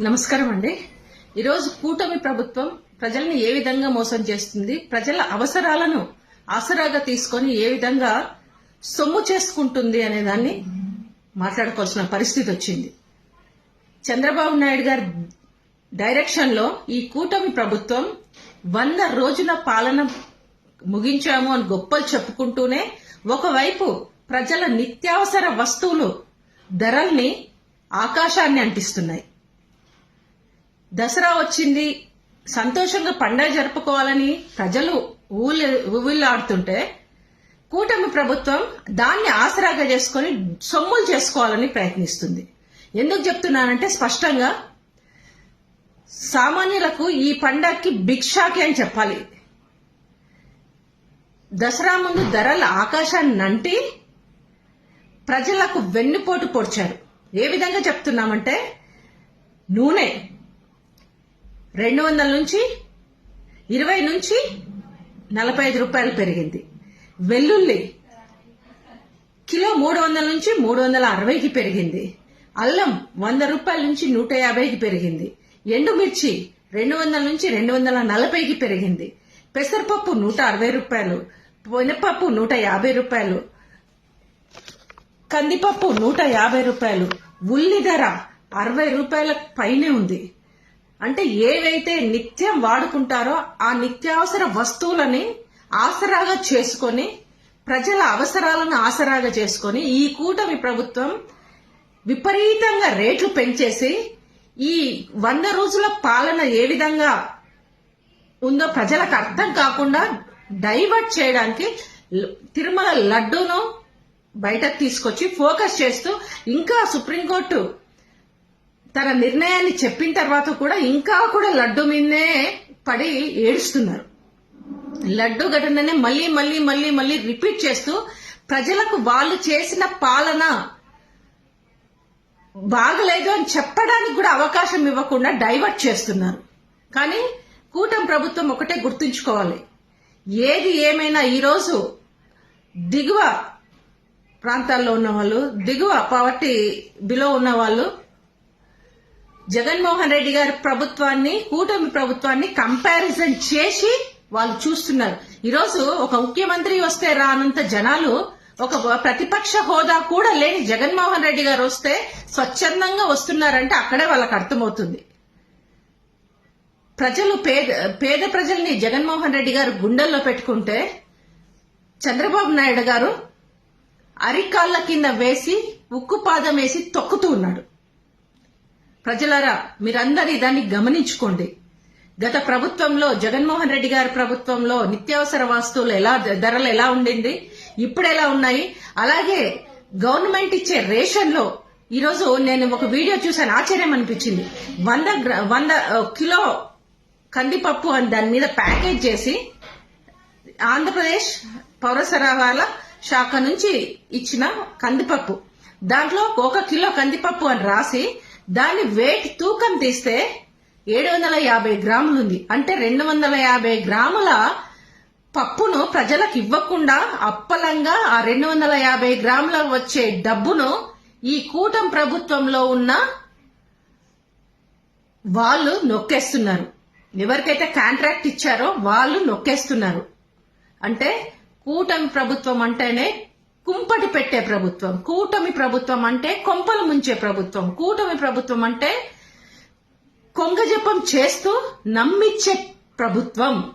నమస్కారం అండి. ఈరోజు కూటమి ప్రభుత్వం ప్రజల్ని ఏ విధంగా మోసం చేస్తుంది ప్రజల అవసరాలను ఆసరాగా తీసుకొని ఏ విధంగా సొమ్ము చేసుకుంటుంది అనే దాన్ని మాట్లాడుకోవాల్సిన పరిస్థితి వచ్చింది. చంద్రబాబు నాయుడు గారి డైరెక్షన్లో ఈ కూటమి ప్రభుత్వం వంద రోజుల పాలన ముగించాము అని గొప్పలు చెప్పుకుంటూనే ఒకవైపు ప్రజల నిత్యావసర వస్తువులు ధరల్ని ఆకాశాన్ని అంటిస్తున్నాయి. దసరా వచ్చింది. సంతోషంగా పండగ జరుపుకోవాలని ప్రజలు ఊళ్ళ ఊవిల్లాడుతుంటే కూటమి ప్రభుత్వం దాన్ని ఆసరాగా చేసుకొని సొమ్ములు చేసుకోవాలని ప్రయత్నిస్తుంది. ఎందుకు చెప్తున్నానంటే స్పష్టంగా సామాన్యులకు ఈ పండగకి భిక్షాకే అని చెప్పాలి. దసరా ముందు ధరల ఆకాశాన్ని నంటి ప్రజలకు వెన్నుపోటు పొడిచారు. ఏ విధంగా చెప్తున్నామంటే నూనె రెండు వందల నుంచి ఇరవై నుంచి నలభై ఐదు రూపాయలు పెరిగింది. వెల్లుల్లి కిలో మూడు వందల నుంచి మూడు వందల అరవైకి పెరిగింది. అల్లం వంద రూపాయల నుంచి నూట యాభైకి పెరిగింది. ఎండుమిర్చి రెండు వందల నుంచి రెండు వందల నలభైకి పెరిగింది. పెసరపప్పు నూట అరవై రూపాయలు పొనపప్పు నూట యాభై రూపాయలు కందిపప్పు నూట యాభై రూపాయలు ఉల్లి ధర అరవై రూపాయల పైనే ఉంది. అంటే ఏవైతే నిత్యం వాడుకుంటారో ఆ నిత్యావసర వస్తువులని ఆసరాగా చేసుకొని ప్రజల అవసరాలను ఆసరాగా చేసుకొని ఈ కూటమి ప్రభుత్వం విపరీతంగా రేట్లు పెంచేసి ఈ వంద రోజుల పాలన ఏ విధంగా ఉందో ప్రజలకు అర్థం కాకుండా డైవర్ట్ చేయడానికి తిరుమల లడ్డూను బయటకు తీసుకొచ్చి ఫోకస్ చేస్తూ ఇంకా సుప్రీంకోర్టు తన నిర్ణయాన్ని చెప్పిన తర్వాత కూడా ఇంకా కూడా లడ్డు మీదనే పడి ఏడుస్తున్నారు. లడ్డు ఘటననే మళ్ళీ మళ్ళీ మళ్ళీ మళ్ళీ రిపీట్ చేస్తూ ప్రజలకు వాళ్ళు చేసిన పాలన బాగలేదు అని చెప్పడానికి కూడా అవకాశం ఇవ్వకుండా డైవర్ట్ చేస్తున్నారు. కానీ కూటమి ప్రభుత్వం ఒకటే గుర్తుంచుకోవాలి. ఏది ఏమైనా ఈరోజు దిగువ ప్రాంతాల్లో ఉన్న వాళ్ళు దిగువ పవర్టీ బిలో ఉన్న వాళ్ళు జగన్మోహన్ రెడ్డి గారి ప్రభుత్వాన్ని కూటమి ప్రభుత్వాన్ని కంపారిజన్ చేసి వాళ్ళు చూస్తున్నారు. ఈరోజు ఒక ముఖ్యమంత్రి వస్తే రానంత జనాలు ఒక ప్రతిపక్ష హోదా కూడా లేని జగన్మోహన్ రెడ్డి గారు వస్తే స్వచ్ఛందంగా వస్తున్నారంటే అక్కడే వాళ్ళకి అర్థమవుతుంది. ప్రజలు పేద పేద ప్రజల్ని జగన్మోహన్ రెడ్డి గారు గుండెల్లో పెట్టుకుంటే చంద్రబాబు నాయుడు గారు అరికాళ్ళ కింద వేసి ఉక్కు పాదం వేసి తొక్కుతూ ఉన్నాడు. ప్రజలారా మీరందరి దాన్ని గమనించుకోండి. గత ప్రభుత్వంలో జగన్మోహన్ రెడ్డి గారి ప్రభుత్వంలో నిత్యావసర వస్తువులు ఎలా ధరలు ఎలా ఉండింది ఇప్పుడు ఎలా ఉన్నాయి అలాగే గవర్నమెంట్ ఇచ్చే రేషన్లో ఈరోజు నేను ఒక వీడియో చూసాను ఆశ్చర్యం అనిపించింది. వంద వంద కిలో కందిపప్పు అని దాని మీద ప్యాకేజ్ చేసి ఆంధ్రప్రదేశ్ పౌర సరఫరాల శాఖ నుంచి ఇచ్చిన కందిపప్పు. దాంట్లో ఒక కిలో కందిపప్పు అని రాసి దాని వెయిట్ తూకం తీస్తే ఏడు వందల యాభై గ్రాములు ఉంది అంటే రెండు వందల యాభై గ్రాముల పప్పును ప్రజలకు ఇవ్వకుండా అప్పలంగా ఆ రెండు వందల యాభై గ్రాముల వచ్చే డబ్బును ఈ కూటం ప్రభుత్వంలో ఉన్న వాళ్ళు నొక్కేస్తున్నారు. ఎవరికైతే కాంట్రాక్ట్ ఇచ్చారో వాళ్ళు నొక్కేస్తున్నారు. అంటే కూటమి ప్రభుత్వం అంటేనే కుంపటి పెట్టే ప్రభుత్వం కూటమి ప్రభుత్వం అంటే కొంపలు ముంచే ప్రభుత్వం. కూటమి ప్రభుత్వం అంటే కొంగజపం చేస్తూ నమ్మిచ్చే ప్రభుత్వం.